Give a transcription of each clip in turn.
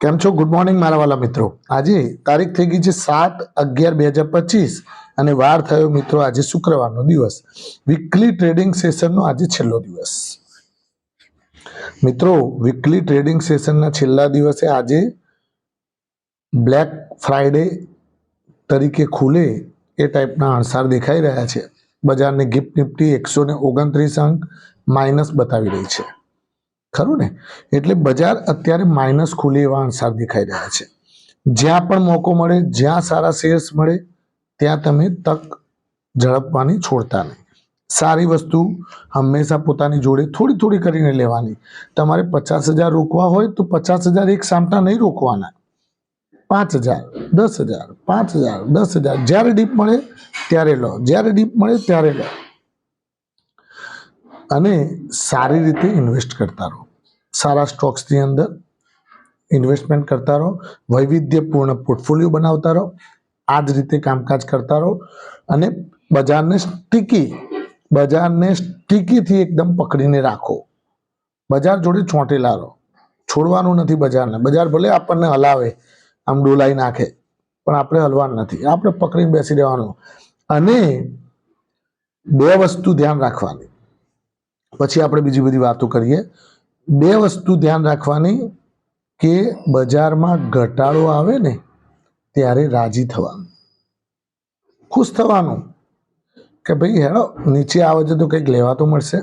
કેમ છો? Good morning મારા વાલા મિત્રો. આજે તારીખ થઈ ગઈ છે સાત અગિયાર બે હજાર પચીસ અને વાર થયો મિત્રો આજે શુક્રવારનો દિવસ. વીકલી ટ્રેડિંગ સેશનનો આજે છેલ્લો દિવસ. મિત્રો વીકલી ટ્રેડિંગ સેશનના છેલ્લા દિવસે આજે બ્લેક ફ્રાઈડે તરીકે ખુલે એ ટાઈપના અણસાર દેખાઈ રહ્યા છે. બજારને ગિફ્ટ નિફ્ટી એકસો ને ઓગણત્રીસ અંક માઇનસ બતાવી રહી છે. ખરું ને? એટલે બજાર અત્યારે માઇનસ ખુલે એવા અણસાર દેખાઈ રહ્યા છે. જ્યાં પણ મોકો મળે, જ્યાં સારા શેર્સ મળે, ત્યાં તમે તક ઝડપવાની છોડતા નહીં. સારી વસ્તુ હંમેશા પોતાની જોડે થોડી થોડી કરીને લેવાની. તમારે પચાસ હજાર રોકવા હોય તો પચાસ હજાર એક સામટા નહીં રોકવાના. પાંચ હજાર, દસ હજાર, પાંચ હજાર, દસ હજાર. જ્યારે ડીપ મળે ત્યારે લો. જ્યારે ડીપ મળે ત્યારે લો. અને સારી રીતે ઇન્વેસ્ટ કરતા રહો. સારા સ્ટોક્સની અંદર ઇન્વેસ્ટમેન્ટ કરતા રહો. વૈવિધ્યપૂર્ણ પોર્ટફોલિયો બનાવતા રહો. આ જ રીતે કામકાજ કરતા રહો અને બજારને સ્ટીકી બજારને સ્ટીકીથી એકદમ પકડીને રાખો. બજાર જોડે ચોંટેલા રહો. છોડવાનું નથી બજારને. બજાર ભલે આપણને હલાવે, આમ ડોલાઈ નાખે, પણ આપણે હલવાનું નથી. આપણે પકડીને બેસી રહેવાનું. અને બે વસ્તુ ધ્યાન રાખવાની. પછી આપણે બીજી બધી વાતો કરીએ. બે વસ્તુ ધ્યાન રાખવાની કે બજારમાં ઘટાડો આવે ને ત્યારે રાજી થવાનું. ખુશ થવાનું કે ભાઈ હેડો, નીચે આવે છે તો કંઈક લેવા તો મળશે.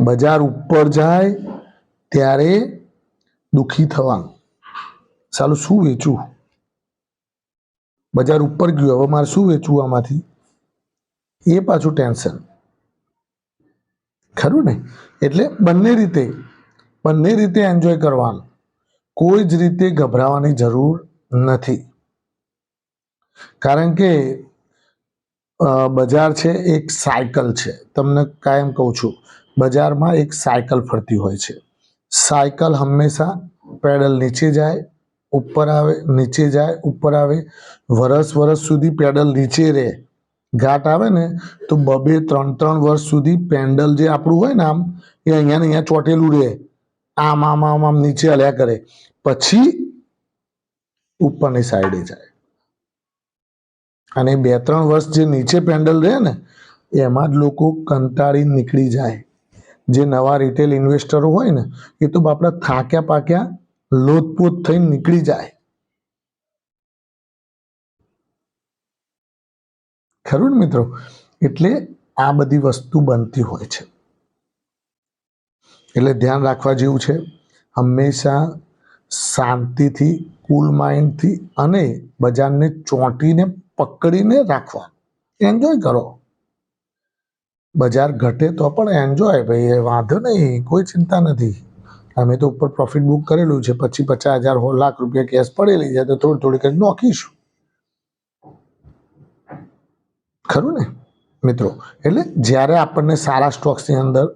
બજાર ઉપર જાય ત્યારે દુઃખી થવાનું. સાલું શું વેચવું બજાર ઉપર ગયું, હવે મારે શું વેચવું આમાંથી? એ પાછું ટેન્શન. ખરું ને? એટલે બંને રીતે બંને રીતે એન્જોય કરવાનું. કોઈ જ રીતે ગભરાવાની જરૂર નથી. કારણ કે બજાર છે એક સાયકલ છે. તમને કાયમ કહું છું, બજારમાં એક સાયકલ ફરતી હોય છે. સાયકલ હંમેશા પેડલ નીચે જાય, ઉપર આવે, નીચે જાય, ઉપર આવે, વરસ વરસ સુધી પેડલ નીચે રહે. ઘાટ આવે ને, તો બબે ત્રણ ત્રણ વર્ષ સુધી પેન્ડલ જે આપણું હોય ને આમ, એ અહીંયા ને અહીંયા ચોટેલું રહે. આમ આમ આમ આમ નીચે હલ્યા કરે. પછી ઉપરની સાઈડે જાય. અને બે, ત્રણ વર્ષ જે નીચે પેન્ડલ રહે ને, એમાં જ લોકો કંટાળી નીકળી જાય. જે નવા રિટેલ ઇન્વેસ્ટરો હોય ને, એ તો બાપડા થાક્યા પાક્યા લોતપોત થઈને નીકળી જાય. ખરું ને મિત્રો? એટલે આ બધી વસ્તુ બનતી હોય છે. એટલે ધ્યાન રાખવા જેવું છે, હંમેશા શાંતિથી કુલ માઇન્ડથી અને બજારને ચોંટીને, પકડીને રાખવા. એન્જોય કરો. બજાર ઘટે તો પણ એન્જોય ભાઈ, એ વાંધો નહીં, કોઈ ચિંતા નથી. અમે તો ઉપર પ્રોફિટ બુક કરેલું છે પછી પચાસ હજાર લાખ રૂપિયા કેશ પડેલી છે, તો થોડી થોડી કરી નોખીશું. ખરું ને? મિત્રો, એટલે જ્યારે આપણને સારા સ્ટોક્સની અંદર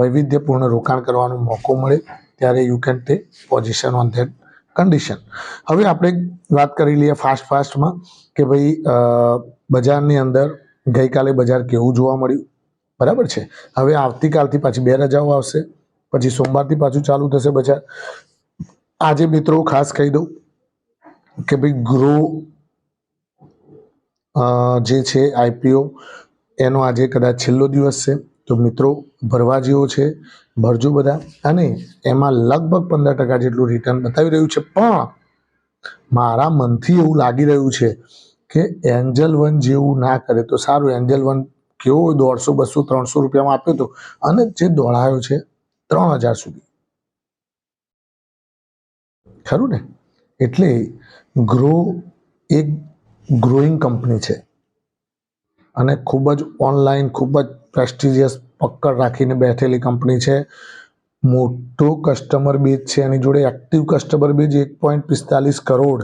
વૈવિધ્યપૂર્ણ રોકાણ કરવાનો મોકો મળે, ત્યારે you can take position on that condition હવે આપણે વાત કરી લઈએ ફાસ્ટ ફાસ્ટમાં કે ભાઈ બજારની અંદર ગઈકાલે બજાર કેવું જોવા મળ્યું? બરાબર છે? હવે આવતીકાલથી પાછી બે રજાઓ આવશે, પછી સોમવારથી પાછું ચાલુ થશે બજાર. આજે મિત્રો ખાસ કહી દઉં કે ભાઈ ગ્રો જે છે આઈપીઓ એનો આજે કદાચ છેલ્લો દિવસ છે. તો મિત્રો ભરવા જેવો છે, ભરજો બધા. અને એમાં લગભગ પંદર ટકા જેટલું રિટર્ન બતાવી રહ્યું છે. પણ મારા મનથી એવું લાગી રહ્યું છે કે એન્જલ વન જેવું ના કરે તો સારું. એન્જલ વન કેવો દોઢસો, બસો, ત્રણસો રૂપિયામાં આપ્યો હતો અને જે દોડાયો છે ત્રણ હજાર સુધી. ખરું ને? એટલે ગ્રો એક ગ્રોઈંગ કંપની છે. અને ખૂબ જ ઓનલાઈન ખૂબ જ પ્રેસ્ટિજિયસ પકડ રાખીને બેઠેલી કંપની છે. મોટો કસ્ટમર બેઝ છે. એની જોડે એક્ટિવ કસ્ટમર બેઝ એક પોઈન્ટ પિસ્તાલીસ કરોડ.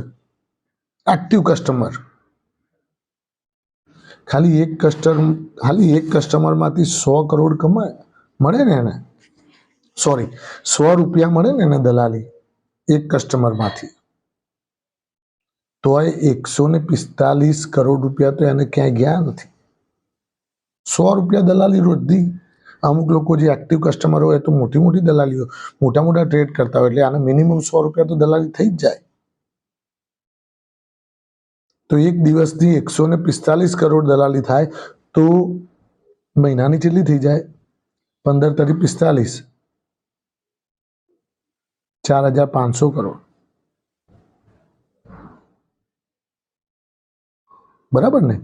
એક્ટિવ કસ્ટમર ખાલી એક કસ્ટમ ખાલી એક કસ્ટમરમાંથી સો કરોડ કમાય, મળે ને એને? સોરી સો રૂપિયા મળે ને એને દલાલી? એક કસ્ટમરમાંથી તોય એકસો ને પિસ્તાલીસ કરોડ રૂપિયા તો એને ક્યાંય ગયા નથી. સો રૂપિયા દલાલી રોજની અમુક લોકો જે એક્ટિવ કસ્ટમર હોય તો મોટી મોટી દલાલીઓ, મોટા મોટા ટ્રેડ કરતા હોય એટલે આને મિનિમમ સો રૂપિયા તો દલાલી થઈ જ જાય. તો એક દિવસની એકસો ને પિસ્તાલીસ કરોડ દલાલી થાય તો મહિનાની કેટલી થઈ જાય, પંદર તરી પિસ્તાલીસ. ચાર હજાર પાંચસો કરોડ. બરાબર ને?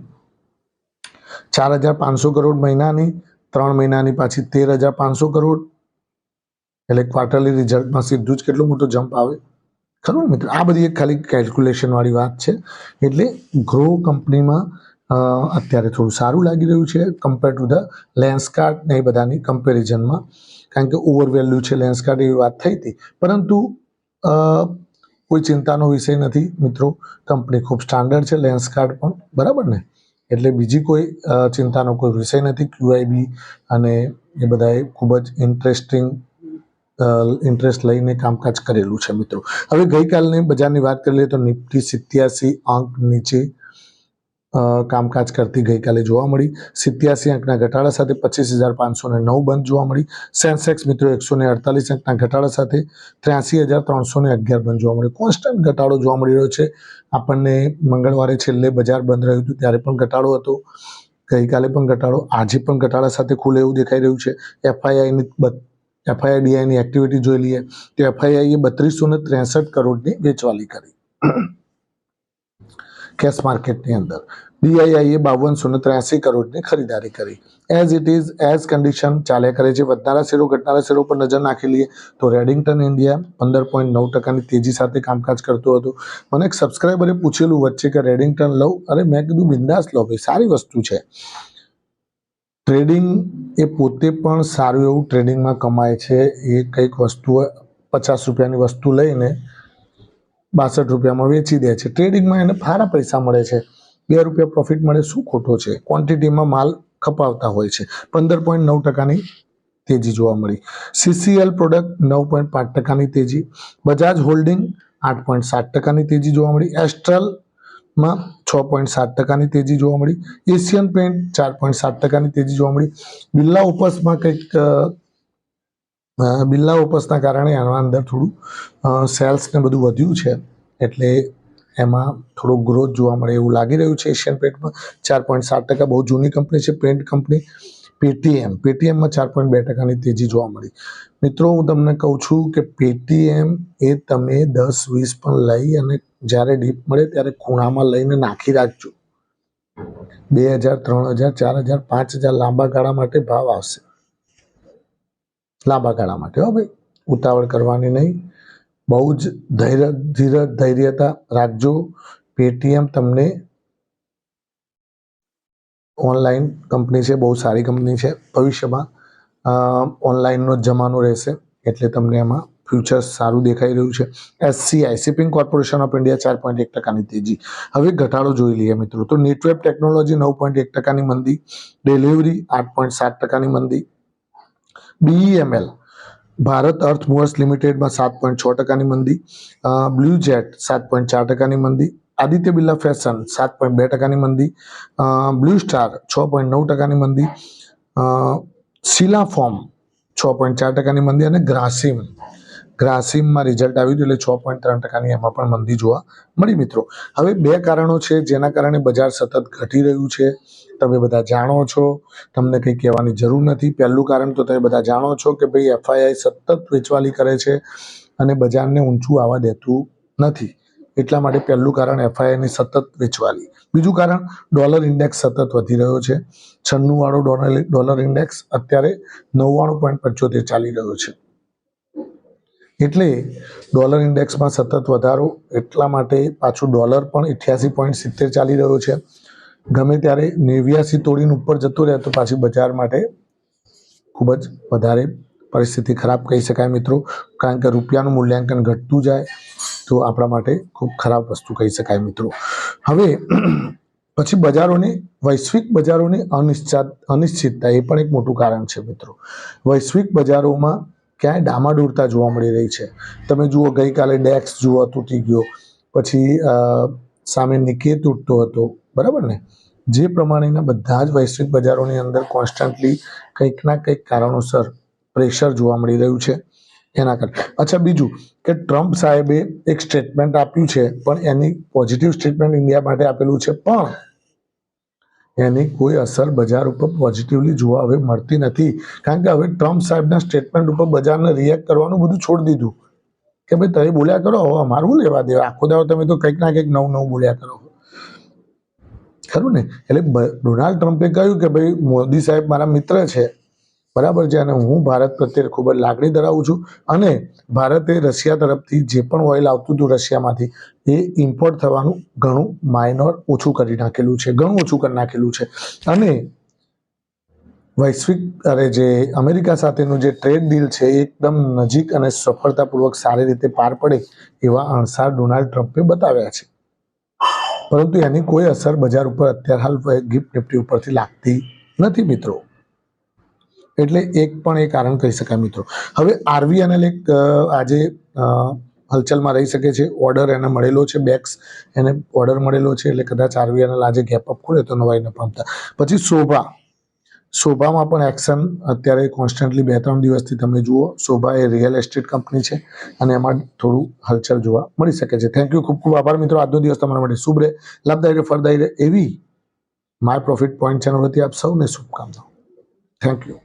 ચાર હજાર પાંચસો કરોડ મહિનાની, ત્રણ મહિનાની પાછી તેર હજાર પાંચસો કરોડ. એટલે ક્વાર્ટરલી રિઝલ્ટમાં સીધું જ કેટલો મોટો જમ્પ આવે? ખરું મિત્ર? આ બધી એક ખાલી કેલ્ક્યુલેશન વાળી વાત છે. એટલે ગ્રો કંપનીમાં અત્યારે થોડું સારું લાગી રહ્યું છે કમ્પેર ટુ ધ લેન્સકાર્ટ ને એ બધાની કમ્પેરિઝનમાં કારણ કે ઓવર વેલ્યુ છે લેન્સકાર્ટ એવી વાત થઈ હતી. પરંતુ કોઈ ચિંતાનો વિષય નથી, મિત્રો. કંપની ખૂબ સ્ટાન્ડર્ડ છે લેન્સકાર્ડ પણ. બરાબર ને? એટલે બીજી કોઈ ચિંતાનો કોઈ વિષય નથી. ક્યુઆઈબી અને એ બધાએ ખૂબ જ ઇન્ટરેસ્ટિંગ ઇન્ટરેસ્ટ લઈને કામકાજ કરેલું છે, મિત્રો. હવે ગઈકાલની બજારની વાત કરી લઈએ તો નિફ્ટી સિત્યાસી અંક નીચે કામકાજ કરતી ગઈકાલે જોવા મળી. સિત્યાસી અંકના ઘટાડા સાથે પચીસ હજાર પાંચસો ને નવ બંધ જોવા મળી. સેન્સેક્સ મિત્રો એકસો ને અડતાલીસ અંકના ઘટાડા સાથે ત્ર્યાસી હજાર ત્રણસો ને અગિયાર બંધ જોવા મળ્યો કોન્સ્ટન્ટ ઘટાડો જોવા મળી રહ્યો છે. આપણને મંગળવારે છેલ્લે બજાર બંધ રહ્યું હતું, ત્યારે પણ ઘટાડો હતો. ગઈકાલે પણ ઘટાડો, આજે પણ ઘટાડા સાથે ખુલે એવું દેખાઈ રહ્યું છે. એફઆઈઆઈની એફઆઈઆઈડીઆઈની એક્ટિવિટી જોઈ લઈએ. તો એફઆઈઆઈએ બત્રીસો ને ત્રેસઠ કરોડની વેચવાલી કરી. કેશ માર્કેટની અંદર. ડીઆઈઆઈએ બાવનસો ને ત્ર્યાસી કરોડની ખરીદારી કરી. As it is as condition ચાલ્યા કરે છે. વધનારા શેરો, ઘટનારા શેરો પર નજર નાખી લઈએ તો રેડિંગ્ટન ઇન્ડિયા પંદર પોઈન્ટ નવ ટકાની તેજી સાથે કામકાજ કરતું હતું. મને એક સબસ્ક્રાઈબરે પૂછેલું વચ્ચે કે રેડિંગ્ટન લઉં? અરે, મેં કીધું, બિંદાસ લો ભાઈ, સારી વસ્તુ છે. ટ્રેડિંગ એ પોતે પણ સારું એવું ટ્રેડિંગમાં કમાય છે. એ કંઈક વસ્તુ પચાસ રૂપિયાની વસ્તુ લઈને બાસઠ રૂપિયામાં વેચી દે છે. ટ્રેડિંગમાં એને સારા પૈસા મળે છે. બે રૂપિયા પ્રોફિટ મળે શું ખોટો છે? ક્વોન્ટિટીમાં માલ ખપાવતા હોય છે. પંદર પોઈન્ટ નવ ટકાની તેજી જોવા મળી. સીસીએલ પ્રોડક્ટ નવ પોઈન્ટ પાંચ ટકાની તેજી. બજાજ હોલ્ડિંગ આઠ પોઈન્ટ સાત ટકાની તેજી જોવા મળી. એસ્ટ્રલમાં છ પોઈન્ટ સાત ટકાની તેજી જોવા મળી. એશિયન પેન્ટ ચાર પોઈન્ટ સાત ટકાની તેજી જોવા મળી. બિરલા ઉપસમાં કંઈક અ, ઉપસના કારણે આના અંદર થોડું સેલ્સ ને બધું વધ્યું છે. એટલે એમાં થોડો ગ્રોથ જોવા મળે એવું લાગી રહ્યું છે એશિયન પેન્ટમાં ચાર પોઈન્ટ સાત ટકા બહુ જૂની કંપની છે પેન્ટ કંપની પેટીએમ પેટીએમમાં ચાર પોઈન્ટ બે ટકાની તેજી જોવા મળી. મિત્રો હું તમને કહું છું કે પેટીએમ એ તમે દસ વીસ પણ લઈ અને જ્યારે ડીપ મળે ત્યારે ખૂણામાં લઈને નાખી રાખજો. બે હજાર ત્રણ હજાર ચાર હજાર પાંચ હજાર લાંબા ગાળા માટે ભાવ આવશે. લાંબા ગાળા માટે, હો ભાઈ. ઉતાવળ કરવાની નહીં. બહુ જ ધૈર્ય ધીરજ ધૈર્યતા રાખજો. પેટીએમ તમને ઓનલાઈન કંપની છે, બહુ સારી કંપની છે. ભવિષ્યમાં ઓનલાઈનનો જમાનો રહેશે. એટલે તમને એમાં ફ્યુચર્સ સારું દેખાઈ રહ્યું છે. SCI shipping corporation of India ચાર પોઈન્ટ એક ટકાની તેજી. હવે ઘટાડો જોઈ લઈએ મિત્રો. તો નેટવેબ ટેકનોલોજી નવ પોઈન્ટ એક ટકાની મંદી. ડિલિવરી આઠ પોઈન્ટ સાત ટકાની મંદી. બીઈએમએલ ભારત અર્થ મૂવર્સ લિમિટેડમાં સાત પોઈન્ટ છ ટકાની મંદી. બ્લુ જેટ સાત પોઈન્ટ ચાર ટકાની મંદી. આદિત્ય બિરલા ફેશન સાત પોઈન્ટ બે ટકાની મંદી. બ્લુ સ્ટાર છ પોઈન્ટ નવ ટકાની મંદી. શીલા ફોર્મ છ પોઈન્ટ ચાર ટકાની મંદી અને ગ્રાસિમ ગ્રાસિમમાં રિઝલ્ટ આવ્યું એટલે છ પોઈન્ટ ત્રણ ટકાની એમાં પણ મંદી જોવા મળી મિત્રો. હવે બે કારણો છે જેના કારણે બજાર સતત ઘટી રહ્યું છે. તમે બધા જાણો છો. તમને કંઈ કહેવાની જરૂર નથી. પહેલું કારણ તો તમે બધા જાણો છો કે ભાઈ એફઆઈઆઈ સતત વેચવાલી કરે છે અને બજારને ઊંચું આવવા દેતું નથી. એટલા માટે પહેલું કારણ એફઆઈઆઈની સતત વેચવાલી. બીજું કારણ ડોલર ઇન્ડેક્સ સતત વધી રહ્યો છે. છન્નું વાળો ડોલર ડોલર ઇન્ડેક્સ અત્યારે નવ્વાણું પોઈન્ટ પંચોતેર ચાલી રહ્યો છે. એટલે ડોલર ઇન્ડેક્સમાં સતત વધારો એટલા માટે પાછું ડોલર પણ અઠ્યાસી પોઈન્ટ સિત્તેર ચાલી રહ્યો છે. ગમે ત્યારે નેવ્યાસી તોડીને ઉપર જતો રહે તો પાછી બજાર માટે ખૂબ જ વધારે પરિસ્થિતિ ખરાબ કહી શકાય મિત્રો. કારણ કે રૂપિયાનું મૂલ્યાંકન ઘટતું જાય તો આપણા માટે ખૂબ ખરાબ વસ્તુ કહી શકાય મિત્રો. હવે પછી બજારોને, વૈશ્વિક બજારોની અનિશ્ચિત અનિશ્ચિતતા એ પણ એક મોટું કારણ છે મિત્રો. વૈશ્વિક બજારોમાં ક્યાંય ડામાડોળતા જોવા મળી રહી છે. તમે જુઓ, ગઈકાલે ડેક્સ જુઓ, તૂટી ગયો. પછી સામે નિકે તૂટતો હતો. બરાબર ને? જે પ્રમાણેના બધા જ વૈશ્વિક બજારોની અંદર કોન્સ્ટન્ટલી કંઈક ના કંઈક કારણોસર પ્રેશર જોવા મળી રહ્યું છે એના કારણે. અચ્છા, બીજું કે ટ્રમ્પ સાહેબે એક સ્ટેટમેન્ટ આપ્યું છે, પણ એની પોઝિટિવ સ્ટેટમેન્ટ ઇન્ડિયા માટે આપેલું છે. પણ એની કોઈ અસર બજાર ઉપર પોઝિટિવલી જોવા હવે મળતી નથી. કારણ કે હવે ટ્રમ્પ સાહેબના સ્ટેટમેન્ટ ઉપર બજારને રિએક્ટ કરવાનું બધું છોડી દીધું. કે ભાઈ તમે બોલ્યા કરો, હવે અમારું લેવા દેવા? આખો દાવો તમે તો કંઈક ના કંઈક નવું નવું બોલ્યા કરો. ખરું ને? એટલે ડોનાલ્ડ ટ્રમ્પે કહ્યું કે ભાઈ, મોદી સાહેબ મારા મિત્ર છે. બરાબર છે અને હું ભારત પ્રત્યે ખૂબ જ લાગણી ધરાવું છું અને ભારતે રશિયા તરફથી જે પણ ઓઇલ આવતું હતું રશિયામાંથી, એ ઇમ્પોર્ટ થવાનું ઘણું માઇનોર ઓછું કરી નાખેલું છે, ઘણું ઓછું કરી નાખેલું છે. અને વૈશ્વિક, અરે જે અમેરિકા સાથેનું જે ટ્રેડ ડીલ છે, એ એકદમ નજીક અને સફળતાપૂર્વક સારી રીતે પાર પડે એવા અણસાર ડોનાલ્ડ ટ્રમ્પે બતાવ્યા છે. પરંતુ એની કોઈ અસર બજાર ઉપર અત્યારે હાલ ગિફ્ટ નિફ્ટી ઉપરથી લાગતી નથી મિત્રો. એટલે એક પણ એ કારણ કહી શકાય મિત્રો. હવે આરવી એક લેક આજે હલચલમાં રહી શકે છે. ઓર્ડર એને મળેલો છે બેક્સ એને ઓર્ડર મળેલો છે, એટલે કદાચ આરવીએનએલ આજે ગેપ અપ ખોલે તો નવાઈ ન પામતા. પછી શોભા. શોભામાં પણ એક્શન અત્યારે કોન્સ્ટન્ટલી બે ત્રણ દિવસથી તમે જુઓ, શોભા એ રિયલ એસ્ટેટ કંપની છે અને એમાં થોડું હલચલ જોવા મળી શકે છે. થેન્ક યુ ખૂબ ખૂબ આભાર મિત્રો. આજનો દિવસ તમારા માટે શુભ રહે. લાભદાયી રહે, ફળદાયી રહે એવી માય પ્રોફિટ પોઈન્ટ ચેનલ વતી આપ સૌને શુભકામનાઓ. Thank you